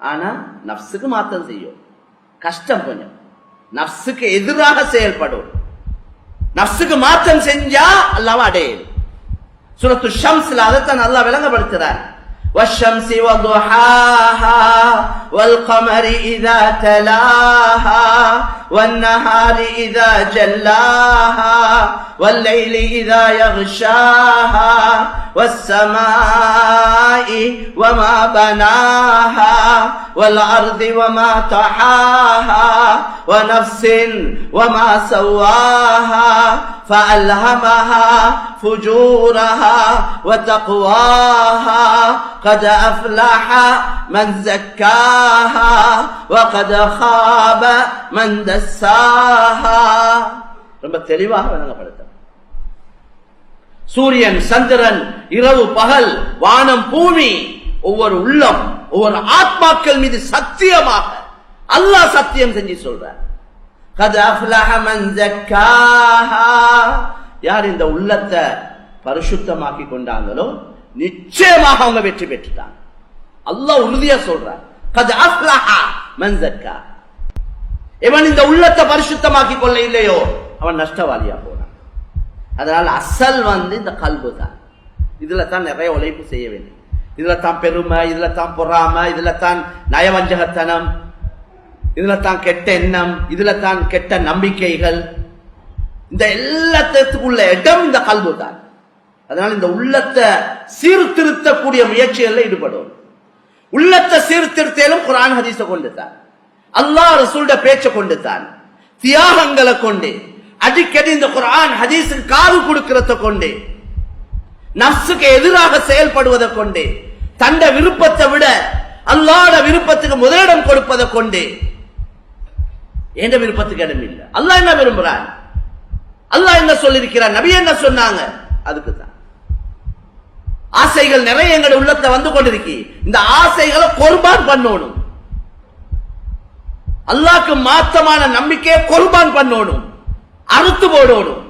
ஆனா நப்சுக்கு மாத்தம் செய்யும் கஷ்டம் கொஞ்சம் நப்சுக்கு எதிராக செயல்படும் நப்சுக்கு மாற்றம் செஞ்சா அல்லாம அடையணும் சூரத்து ஷம்ஸ்ல அதைத்தான் நல்லா விளங்கப்படுத்துறார் والشمس وضحاها والقمر إذا تلاها والنهار إذا جلاها والليل إذا يغشاها والسماء وما بناها والأرض وما طحاها ونفس وما سواها فألهمها فجورها وتقواها قد أفلح من زكاها وقد خاب من دساها ரொம்ப தெளிவாக விளங்கப்படுத்த சூரியன் சந்திரன் இரவு பகல் வானம் பூமி ஒவ்வொரு உள்ளம் ஒவ்வொரு ஆத்மாக்கள் மீது சத்தியமாக அல்லாஹ் சத்தியம் செஞ்சு சொல்றார். யார் இந்த உள்ளத்தை பரிசுத்தமாக்கி கொண்டாங்களோ நிச்சயமாக அவங்க வெற்றி பெற்றுட்டாங்க. அல்லாஹ் உறுதியா சொல்றார். இவன் இந்த உள்ளத்தை பரிசுத்தமாக்கி கொள்ள இல்லையோ அவன் நஷ்டவாளியா போனான். அதனால அசல் வந்து இந்த கல்பு தான் இதில் தான் நிறைய உழைப்பு செய்ய வேண்டும். இதில் தான் பெருமை இதில் தான் பொறாமை இதில் தான் நயவஞ்சகத்தனம் இதில் தான் கெட்ட எண்ணம் இதில் தான் கெட்ட நம்பிக்கைகள். இந்த எல்லாத்துக்குள்ள இடம் இந்த கல்பு தான். அதனால் இந்த உள்ளத்தை சீர்திருத்தக்கூடிய முயற்சிகளில் ஈடுபடும் உள்ளத்தை சீர்திருத்தலும் குரான் ஹதீஸை கொண்டு தான். அல்லாஹ் ரசூல்ட பேச்சை கொண்டு தான். தியாகங்களை கொண்டு. அடிக்கடி இந்த குரான் ஹதீஸுக்கு காது கொடுக்கிறத கொண்டு. நப்சுக்கு எதிராக செயல்படுவதை கொண்டு தண்ட விருப்பத்தை விட அல்லாட விருப்பத்துக்கு முதலிடம் கொடுப்பதை கொண்டு எந்த விருப்பத்துக்கு இடம் இல்லை. அல்லாஹ் என்ன விரும்புறான் அல்லாஹ் என்ன சொல்லியிருக்கிறான்? நபி என்ன சொன்னாங்க? அதுக்கு தான். ஆசைகள் நிறைய எங்க உள்ளத்தை வந்து கொண்டிருக்கி. இந்த ஆசைகளை கொர்பான் பண்ணணும். அல்லாக்கு மாத்தமான நம்பிக்கையை கொர்பான் பண்ணணும். அறுத்து போடணும்.